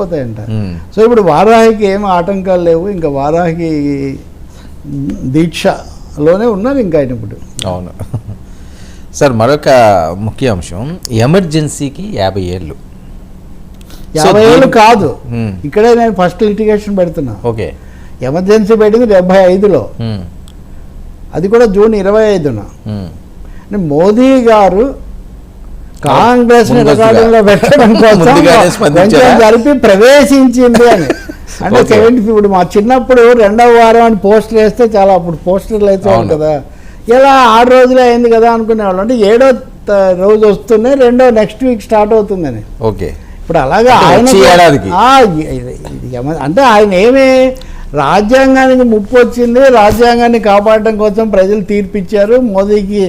పోతాయంట. So ఇప్పుడు వారాహికి ఏం ఆటంకాలు లేవు ఇంకా వారాహి దీక్షలోనే ఉన్నారు ఇంకా ఆయన ఇప్పుడు. అవును. సార్ మరొక ముఖ్య అంశం ఎమర్జెన్సీకి యాభై ఏళ్ళు. యాభై ఏళ్ళు కాదు. ఇక్కడే నేను ఫస్ట్ లిటిగేషన్ పెడుతున్నా. ఓకే. ఎమర్జెన్సీ పెట్టింది డెబ్బై ఐదులో. అది కూడా జూన్ ఇరవై ఐదున. మోదీ గారు కాంగ్రెస్. రికార్డులో పెట్టడం కోసం? కొంచెం జరిపి ప్రవేశించింది అని అంటే. సెవెంటీ ఇప్పుడు మా చిన్నప్పుడు రెండవ వారం అని పోస్టర్ వేస్తే చాలా అప్పుడు పోస్టర్లు అవును. కదా ఇలా ఆరు రోజులే అయింది కదా అనుకునేవాళ్ళు అంటే ఏడో రోజు వస్తున్నాయి రెండో నెక్స్ట్ వీక్ స్టార్ట్ అవుతుందని ఓకే ఇప్పుడు అలాగే ఆయన అంటే ఆయన ఏమి రాజ్యాంగానికి ముప్పు వచ్చింది రాజ్యాంగాన్ని కాపాడడం కోసం ప్రజలు తీర్పిచ్చారు మోదీకి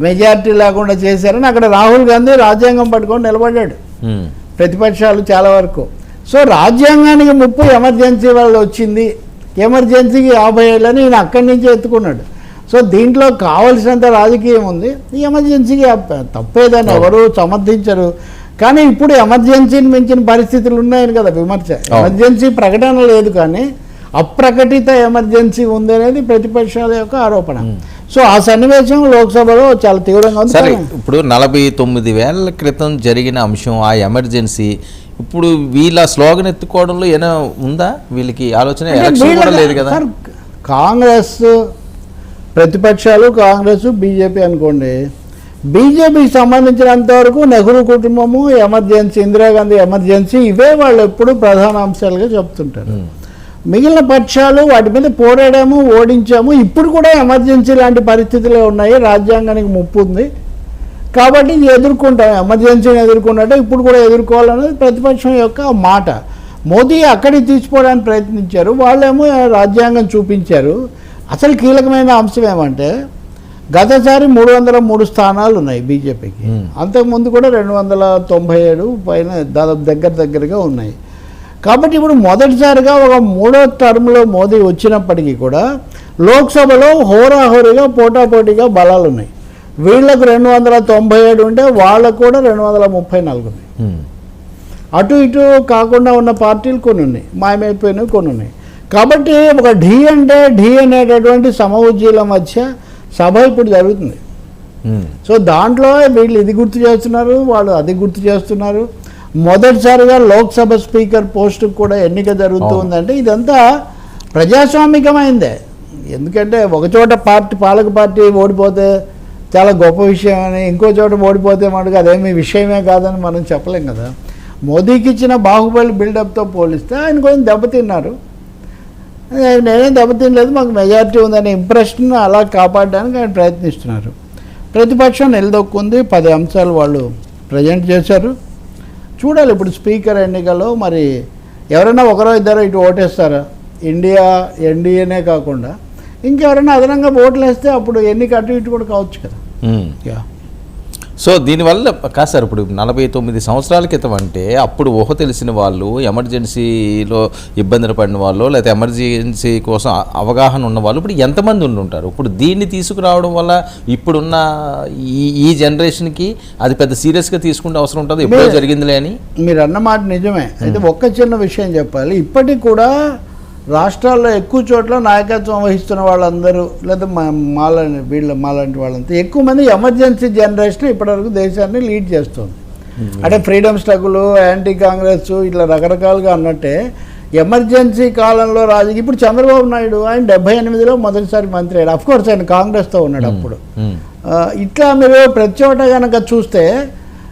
మెజారిటీ లేకుండా చేశారని అక్కడ రాహుల్ గాంధీ రాజ్యాంగం పట్టుకొని నిలబడ్డాడు. మ్మ్. ప్రతిపక్షాలు చాలా వరకు. సో రాజ్యాంగానికి ముప్పు ఎమర్జెన్సీ వల్ల వచ్చింది. ఎమర్జెన్సీకి యాభై ఏళ్ళని ఈయన అక్కడి నుంచి ఎత్తుకున్నాడు. సో దీంట్లో కావలసినంత రాజకీయం ఉంది. ఈ ఎమర్జెన్సీకి తప్పేదని ఎవరు సమర్థించరు. కానీ ఇప్పుడు ఎమర్జెన్సీని మించిన పరిస్థితులు ఉన్నాయని కదా విమర్శ. ఎమర్జెన్సీ ప్రకటన లేదు కానీ అప్రకటిత ఎమర్జెన్సీ ఉంది అనేది ప్రతిపక్షాల యొక్క ఆరోపణ. సో ఆ సన్నివేశం లోక్సభలో చాలా తీవ్రంగా ఉంది. సరే ఇప్పుడు నలభై తొమ్మిది వేల క్రితం జరిగిన అంశం ఆ ఎమర్జెన్సీ ఇప్పుడు వీళ్ళ స్లోగన్ ఎత్తుకోవడంలో ఏమైనా ఉందా? వీళ్ళకి ఆలోచన? లేదు కదా. కాంగ్రెస్ ప్రతిపక్షాలు కాంగ్రెస్ బీజేపీ అనుకోండి. బీజేపీకి సంబంధించినంత వరకు నెహ్రూ కుటుంబము ఎమర్జెన్సీ ఇందిరాగాంధీ ఎమర్జెన్సీ ఇవే వాళ్ళు ఎప్పుడు ప్రధాన అంశాలుగా చెప్తుంటారు. మిగిలిన పక్షాలు వాటి మీద పోరాడాము ఓడించాము. ఇప్పుడు కూడా ఎమర్జెన్సీ లాంటి పరిస్థితులే ఉన్నాయి. రాజ్యాంగానికి ముప్పు ఉంది. కాబట్టి ఇది ఎదుర్కొంటాం. ఎమర్జెన్సీని ఎదుర్కొన్నట్టే ఇప్పుడు కూడా ఎదుర్కోవాలనేది ప్రతిపక్షం యొక్క మాట. మోదీ అక్కడికి తీసుకోవడానికి ప్రయత్నించారు. వాళ్ళేమో రాజ్యాంగం చూపించారు. అసలు కీలకమైన అంశం ఏమంటే గతసారి మూడు వందల మూడు స్థానాలు ఉన్నాయి బీజేపీకి. అంతకుముందు కూడా రెండు వందల తొంభై ఏడు పైన దాదాపు దగ్గర దగ్గరగా ఉన్నాయి. కాబట్టి ఇప్పుడు మొదటిసారిగా ఒక మూడో టర్మ్లో మోదీ వచ్చినప్పటికీ కూడా లోక్సభలో హోరాహోరీగా పోటాపోటీగా బలాలు ఉన్నాయి. వీళ్ళకు రెండు వందల తొంభై ఏడు ఉంటే వాళ్ళకు కూడా రెండు వందల ముప్పై నాలుగు ఉన్నాయి. అటు ఇటు కాకుండా ఉన్న పార్టీలు కొన్ని ఉన్నాయి. మాయమైపోయినవి కొన్ని ఉన్నాయి. కాబట్టి ఒక ఢీ అంటే ఢీ అనేటటువంటి సమవుజ్జీల మధ్య సభ ఇప్పుడు జరుగుతుంది. సో దాంట్లో వీళ్ళు ఇది గుర్తు చేస్తున్నారు వాళ్ళు అది గుర్తు చేస్తున్నారు. మొదటిసారిగా లోక్సభ స్పీకర్ పోస్టుకు కూడా ఎన్నిక జరుగుతూ అవును. ఉందంటే ఇదంతా ప్రజాస్వామికమైందే. ఎందుకంటే ఒక చోట పార్టీ పాలక పార్టీ ఓడిపోతే చాలా గొప్ప విషయం అని ఇంకో చోట ఓడిపోతే మనకు అదేమి విషయమే కాదని మనం చెప్పలేం కదా. మోదీకి ఇచ్చిన బాహుబలి బిల్డప్తో పోలిస్తే ఆయన కొంచెం దెబ్బతిన్నారు. నేనేం దెబ్బతినలేదు మాకు మెజారిటీ ఉందనే ఇంప్రెషన్ అలా కాపాడడానికి ఆయన ప్రయత్నిస్తున్నారు. ప్రతిపక్షం నిలదొక్కుంది పది అంశాలు వాళ్ళు ప్రజెంట్ చేశారు. చూడాలి ఇప్పుడు స్పీకర్ ఎన్నికల్లో మరి ఎవరైనా ఒకరో ఇద్దరు ఇటు ఓటేస్తారా? ఇండియా ఎన్డీఏనే కాకుండా. ఇంకెవరైనా అదనంగా ఓట్లు వేస్తే అప్పుడు ఎన్నిక అటు ఇటు కూడా కావచ్చు కదా. యా. సో దీనివల్ల కాదు సార్ ఇప్పుడు నలభై తొమ్మిది సంవత్సరాల క్రితం అంటే అప్పుడు ఊహ తెలిసిన వాళ్ళు ఎమర్జెన్సీలో ఇబ్బందులు పడిన వాళ్ళు లేకపోతే ఎమర్జెన్సీ కోసం అవగాహన ఉన్న వాళ్ళు ఇప్పుడు ఎంతమంది ఉండి ఉంటారు? ఇప్పుడు దీన్ని తీసుకురావడం వల్ల ఇప్పుడున్న ఈ ఈ జనరేషన్కి అది పెద్ద సీరియస్గా తీసుకుంటే అవసరం ఉంటుంది? ఎప్పుడో జరిగిందిలే అని? మీరు అన్నమాట నిజమే. అయితే ఒక్క చిన్న విషయం చెప్పాలి. ఇప్పటికి కూడా రాష్ట్రాల్లో ఎక్కువ చోట్ల నాయకత్వం వహిస్తున్న వాళ్ళందరూ లేదా మా మాలాంటి వీళ్ళ మాలాంటి వాళ్ళంతా ఎక్కువ మంది ఎమర్జెన్సీ జనరేషన్ ఇప్పటివరకు దేశాన్ని లీడ్ చేస్తుంది. అంటే ఫ్రీడమ్ స్ట్రగుల్ యాంటీ కాంగ్రెస్ ఇట్లా రకరకాలుగా అన్నట్టే ఎమర్జెన్సీ కాలంలో రాజకీయ ఇప్పుడు చంద్రబాబు నాయుడు ఆయన డెబ్బై ఎనిమిదిలో మొదటిసారి మంత్రి అయ్యాడు. అఫ్కోర్స్ ఆయన కాంగ్రెస్తో ఉన్నాడు అప్పుడు. మ్మ్. ఆ, ఇట్లా మీరు ప్రతి చోట కనుక చూస్తే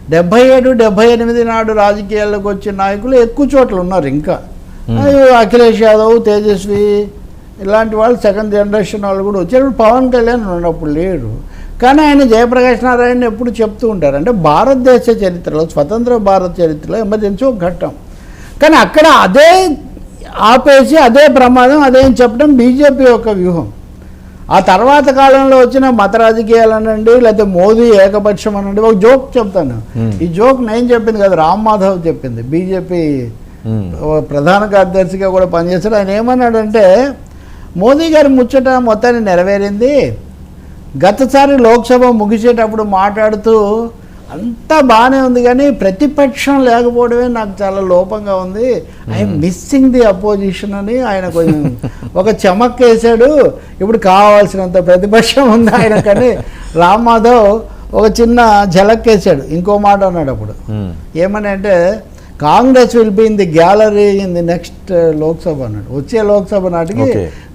డెబ్బై ఏడు డెబ్బై ఎనిమిది నాడు రాజకీయాల్లోకి వచ్చిన నాయకులు ఎక్కువ చోట్ల ఉన్నారు ఇంకా. అఖిలేష్ యాదవ్ తేజస్వి ఇలాంటి వాళ్ళు సెకండ్ జనరేషన్ వాళ్ళు కూడా వచ్చారు. పవన్ కళ్యాణ్ ఉన్నప్పుడు లేరు కానీ ఆయన జయప్రకాష్ నారాయణ ఎప్పుడు చెప్తూ ఉంటారు. అంటే భారతదేశ చరిత్రలో స్వతంత్ర భారత చరిత్రలో ఎమర్జెన్సీ ఒక ఘట్టం. కానీ అక్కడ అదే ఆపేసి అదే ప్రమాదం అదే చెప్పడం బీజేపీ యొక్క వ్యూహం. ఆ తర్వాత కాలంలో వచ్చిన మత రాజకీయాలు అనండి లేకపోతే మోదీ ఏకపక్షం అనండి ఒక జోక్ చెప్తాను. ఈ జోక్ నేను చెప్పింది కదా రామ్ మాధవ్ చెప్పింది. బీజేపీ. ప్రధాన కార్యదర్శిగా కూడా పనిచేస్తాడు ఆయన ఏమన్నాడంటే మోదీ గారి ముచ్చట మొత్తాన్ని నెరవేరింది. గతసారి లోక్సభ ముగిసేటప్పుడు మాట్లాడుతూ అంతా బాగానే ఉంది కానీ ప్రతిపక్షం లేకపోవడమే నాకు చాలా లోపంగా ఉంది. ఐ మిస్సింగ్ ది అపోజిషన్ అని ఆయన కొంచెం ఒక చమక్ వేసాడు ఇప్పుడు కావాల్సినంత ప్రతిపక్షం ఉంది ఆయన కానీ రామ్ మాధవ్ ఒక చిన్న ఝలక్ వేసాడు ఇంకో మాట అన్నాడు అప్పుడు. ఏమని అంటే Congress will be in the gallery in the next Lok Sabha అన్నాడు. వచ్చే లోక్సభ నాటికి.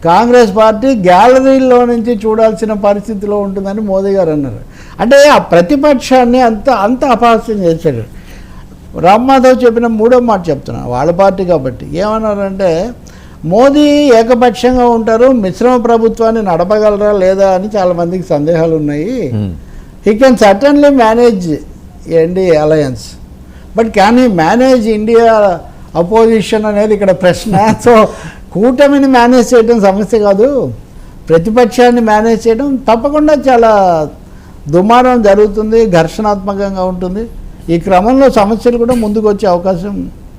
కాంగ్రెస్ పార్టీ గ్యాలరీలో నుంచి చూడాల్సిన పరిస్థితిలో ఉంటుందని మోదీ గారు అన్నారు. అంటే ఆ ప్రతిపక్షాన్ని అంత అంత అపహాస్యం చేశాడు. రామ్ మాధవ్ చెప్పిన మూడో మాట చెప్తున్నా వాళ్ళ పార్టీ కాబట్టి. ఏమన్నారంటే మోదీ ఏకపక్షంగా ఉంటారు మిశ్రమ ప్రభుత్వాన్ని నడపగలరా లేదా అని చాలా మందికి సందేహాలు ఉన్నాయి. He can certainly manage NDA alliance but can he manage India opposition అనేది ఇక్కడ ప్రశ్న? సో కూటమిని మేనేజ్ చేయడం సమస్య కాదు. ప్రతిపక్షాన్ని మేనేజ్ చేయడం తప్పకుండా చాలా దుమారం జరుగుతుంది ఘర్షణాత్మకంగా ఉంటుంది. ఈ క్రమంలో సమస్యలు కూడా ముందుకు వచ్చే అవకాశం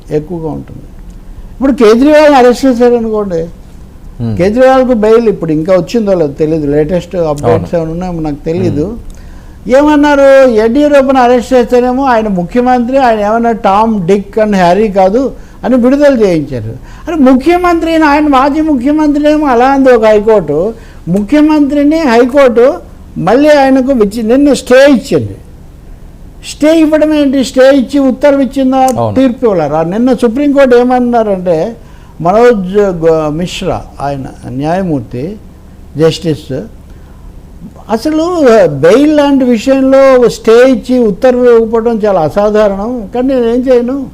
ఎక్కువగా ఉంటుంది. ఇప్పుడు కేజ్రీవాల్ని అరెస్ట్ చేశారు అనుకోండి. ఉమ్. కేజ్రీవాల్కు బెయిల్ ఇప్పుడు ఇంకా వచ్చిందో లేదో తెలియదు లేటెస్ట్ అప్డేట్స్ ఏమైనా ఉన్నాయో నాకు తెలియదు ఏమన్నారు? యడ్యూరప్పని అరెస్ట్ చేస్తేనేమో ఆయన ముఖ్యమంత్రి ఆయన ఏమన్నా టామ్ డిక్ అండ్ హ్యారీ కాదు అని విడుదల చేయించారు. అరే ముఖ్యమంత్రిని ఆయన మాజీ ముఖ్యమంత్రి ఏమో అలా అంది ఒక హైకోర్టు. ముఖ్యమంత్రిని హైకోర్టు మళ్ళీ ఆయనకు విచ్చి నిన్న స్టే ఇచ్చింది. స్టే ఇవ్వడం ఏంటి? స్టే ఇచ్చి ఉత్తర్వు ఇచ్చిందా. తీర్పు ఇవ్వలేరు నిన్న సుప్రీంకోర్టు ఏమన్నారంటే మనోజ్ మిశ్రా ఆయన న్యాయమూర్తి జస్టిస్ అసలు బెయిల్ లాంటి విషయంలో స్టే ఇచ్చి ఉత్తర్వు ఇవ్వడం చాలా అసాధారణం. కానీ నేను ఏం చేయను?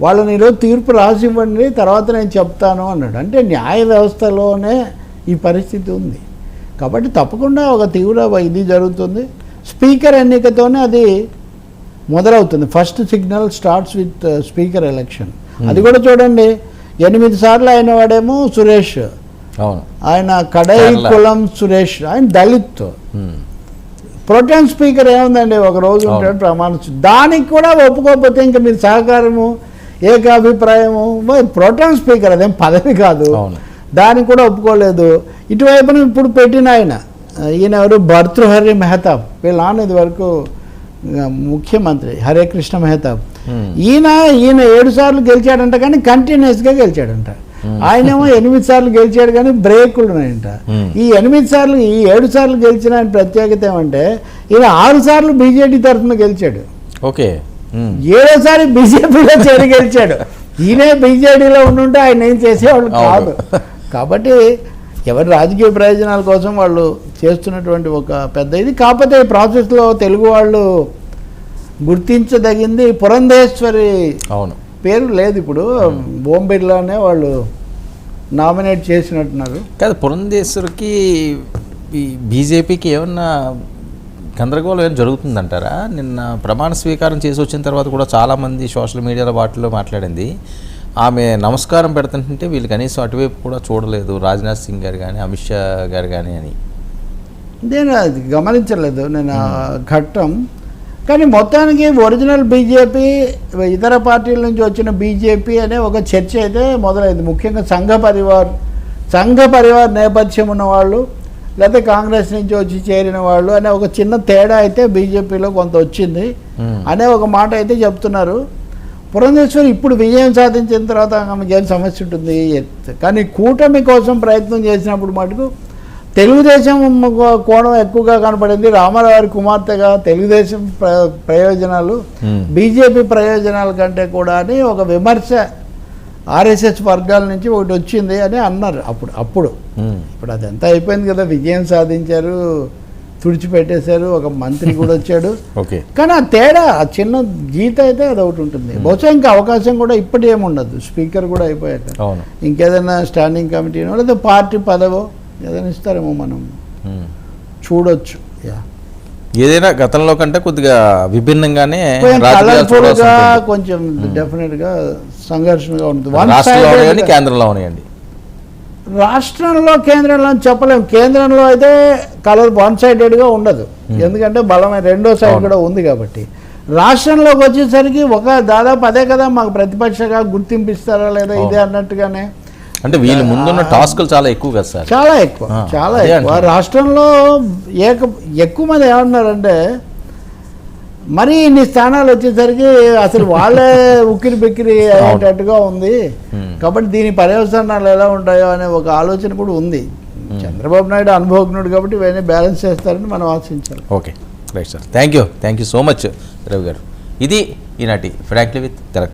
వాళ్ళని ఈరోజు తీర్పు రాసి ఇవ్వండి తర్వాత నేను చెప్తాను అన్నాడు. అంటే న్యాయ వ్యవస్థలోనే ఈ పరిస్థితి ఉంది. కాబట్టి తప్పకుండా ఒక తీవ్ర ఇది జరుగుతుంది. స్పీకర్ ఎన్నికతోనే అది మొదలవుతుంది. First signal starts with speaker election. అది కూడా చూడండి. ఎనిమిది సార్లు అయిన వాడేమో సురేష్. ఆయన కడై. కులం సురేష్ ఆయన దళిత్. ప్రొటెన్ స్పీకర్ ఏముందండి ఒక రోజు. ఉంటాడు ప్రమాణ దానికి కూడా ఒప్పుకోకపోతే ఇంకా మీరు సహకారము ఏకాభిప్రాయము ప్రొటెన్ స్పీకర్ అదేం పదవి కాదు అవును. దానికి కూడా ఒప్పుకోలేదు ఇటువైపున ఇప్పుడు పెట్టిన ఆయన ఈయన ఎవరు భర్తృహరి మెహతాబ్ వీళ్ళ నాన్న ఇది వరకు ముఖ్యమంత్రి హరే కృష్ణ మెహతాబ్. ఈయన ఈయన ఏడు సార్లు గెలిచాడంట కానీ కంటిన్యూస్గా గెలిచాడంట ఆయనేమో ఎనిమిది సార్లు గెలిచాడు కానీ బ్రేకులు ఉన్నాయంట. ఈ ఎనిమిది సార్లు ఈ ఏడు సార్లు గెలిచిన ఆయన ప్రత్యేకత ఏమంటే ఈయన ఆరు సార్లు బీజేపీ తరఫున గెలిచాడు. ఓకే. ఏడోసారి బీజేపీలో చేరి గెలిచాడు. ఈయనే బీజేడీలో ఉండుంటే ఆయన ఏం చేసేవాళ్ళు కాదు. కాబట్టి ఎవరి రాజకీయ ప్రయోజనాల కోసం వాళ్ళు చేస్తున్నటువంటి ఒక పెద్ద ఇది. కాకపోతే ఈ ప్రాసెస్లో తెలుగు వాళ్ళు గుర్తించదగింది పురంధేశ్వరి అవును. పేరు లేదు ఇప్పుడు. ఓం బిర్లానే వాళ్ళు నామినేట్ చేసినట్టున్నారు. కాదు పురంధేశ్వరికి ఈ బీజేపీకి ఏమన్నా గందరగోళం ఏం జరుగుతుందంటారా? నిన్న ప్రమాణ స్వీకారం చేసి వచ్చిన తర్వాత కూడా చాలామంది సోషల్ మీడియాలో వాటిలో మాట్లాడింది. ఆమె నమస్కారం పెడుతుంటే వీళ్ళు కనీసం అటువైపు కూడా చూడలేదు. రాజ్నాథ్ సింగ్ గారు కానీ అమిత్ షా గారు కానీ అని. నేను అది గమనించలేదు. నేను ఆ ఘట్టం కానీ మొత్తానికి ఒరిజినల్ బీజేపీ ఇతర పార్టీల నుంచి వచ్చిన బీజేపీ అనే ఒక చర్చ అయితే మొదలైంది. ముఖ్యంగా సంఘ పరివార్ సంఘ పరివార్ నేపథ్యం ఉన్న వాళ్ళు లేకపోతే కాంగ్రెస్ నుంచి వచ్చి చేరిన వాళ్ళు అనే ఒక చిన్న తేడా అయితే బీజేపీలో కొంత వచ్చింది. అనే ఒక మాట అయితే చెప్తున్నారు. పురంధేశ్వరి ఇప్పుడు విజయం సాధించిన తర్వాత ఆమెకి ఏం సమస్య ఉంటుంది. కానీ కూటమి కోసం ప్రయత్నం చేసినప్పుడు మటుకు తెలుగుదేశం కోణం ఎక్కువగా కనపడింది. రామారావు కుమార్తెగా తెలుగుదేశం ప్ర- ప్రయోజనాలు మ్మ్. బీజేపీ ప్రయోజనాల కంటే కూడా అని ఒక విమర్శ ఆర్ఎస్ఎస్ వర్గాల నుంచి ఒకటి వచ్చింది అని అన్నారు. అప్పుడు అప్పుడు. ఉమ్. ఇప్పుడు అదంతా అయిపోయింది కదా. విజయం సాధించారు తుడిచిపెట్టేశారు ఒక మంత్రి కూడా వచ్చాడు. ఓకే కానీ ఆ తేడా ఆ చిన్న గీత అయితే అది ఒకటి ఉంటుంది బహుశా ఇంకా అవకాశం కూడా ఇప్పటి ఏముండదు. స్పీకర్ కూడా అయిపోయాక. ఇంకేదైనా స్టాండింగ్ కమిటీనో లేదా పార్టీ పదవో ఏదైనా ఇస్తారేమో మనం. ఉమ్. చూడొచ్చు. యా. ఏదైనా గతంలో కంటే కొద్దిగా విభిన్నంగానే కొంచెం. కొంచెం డెఫినెట్గా సంఘర్షణగా ఉంటుంది. రాష్ట్రంలో కేంద్రంలో ఉన్నాయండి. రాష్ట్రంలో కేంద్రంలో అని చెప్పలేం. కేంద్రంలో అయితే కలర్ వన్ సైడెడ్గా ఉండదు. ఎందుకంటే బలమైన రెండో సైడ్. కూడా ఉంది కాబట్టి. రాష్ట్రంలోకి వచ్చేసరికి ఒక దాదాపు అదే కదా మాకు ప్రతిపక్షగా గుర్తింపిస్తారా లేదా ఇదే అన్నట్టుగానే అంటే వీళ్ళు ముందున్న టాస్కులు చాలా ఎక్కువ కదా సార్. చాలా ఎక్కువ చాలా ఎక్కువ. రాష్ట్రంలో ఏక ఎక్కువ మంది ఏమన్నారంటే మరి ఇన్ని స్థానాలు వచ్చేసరికి అసలు వాళ్ళే ఉక్కిరి బిక్కిరి అయ్యేటట్టుగా ఉంది. కాబట్టి దీని పర్యవసానాలు ఎలా ఉంటాయో అనే ఒక ఆలోచన కూడా ఉంది. చంద్రబాబు నాయుడు అనుభవజ్ఞుడు కాబట్టి ఇవన్నీ బ్యాలెన్స్ చేస్తారని మనం ఆశించాలి. Okay. Right sir. Thank you thank you so much Ravi garu. ఇది ఈనాటి ఫ్రాంక్లీ విత్ తెలంగాణ